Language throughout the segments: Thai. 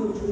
อยู่ชุ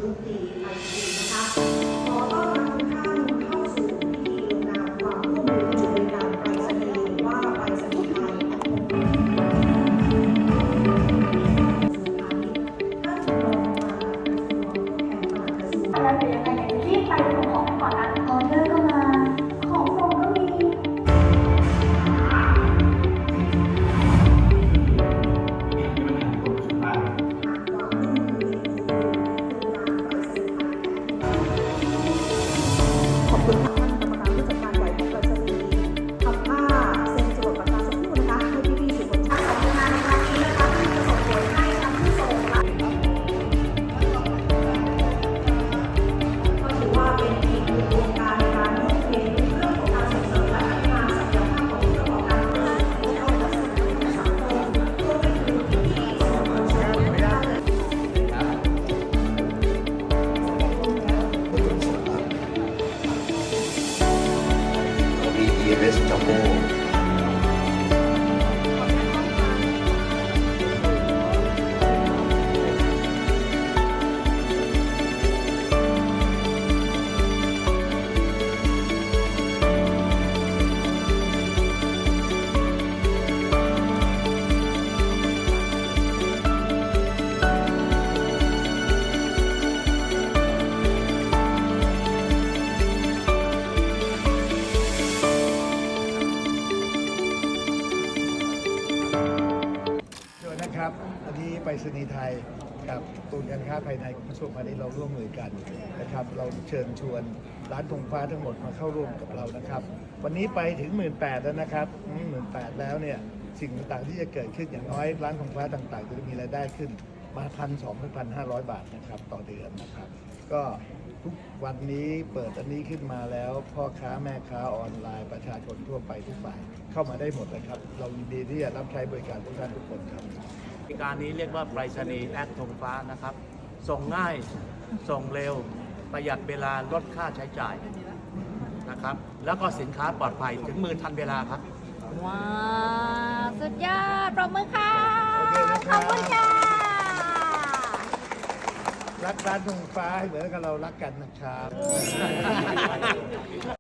เรามี ครับอันนี้ไปรษณีย์ไทยกับตูนการค้าภายในของกระทรวงพาณิชย์เราร่วมมือกันนะครับ เราเชิญชวนร้านธงฟ้าทั้งหมดมาเข้าร่วมกับเรานะครับ วันนี้ไปถึง 1 8ื่นแล้วนะครับหมื่นแปดแล้วเนี่ยสิ่งต่างๆที่จะเกิดขึ้นอย่างน้อยร้านธงฟ้าต่างๆ จะมีรายได้ขึ้นมาพันสองพันห้าร้อยบาทนะครับต่อเดือนนะครับ ก็ทุกวันนี้เปิดอันนี้ขึ้นมาแล้ว พ่อค้าแม่ค้าออนไลน์ประชาชนทั่วไปทุกฝ่ายเข้ามาได้หมดเลยครับ เรายินดีที่จะรับใช้บริการทุกท่านทุกคนครับบ ริการนี้เรียกว่าไปรษณีย์แอดธงฟ้านะครับ ส่งง่ายส่งเร็วประหยัดเวลาลดค่าใช้จ่ายนะครับ แล้วก็สินค้าปลอดภัยถึงมือทันเวลาครับ ว้าว สุดยอด ปรบมือค่ะโอเคนะคขรัอบบคุณค่ะ รักร้านธงฟ้าให้เหมือนกับเรารักกันนะครับ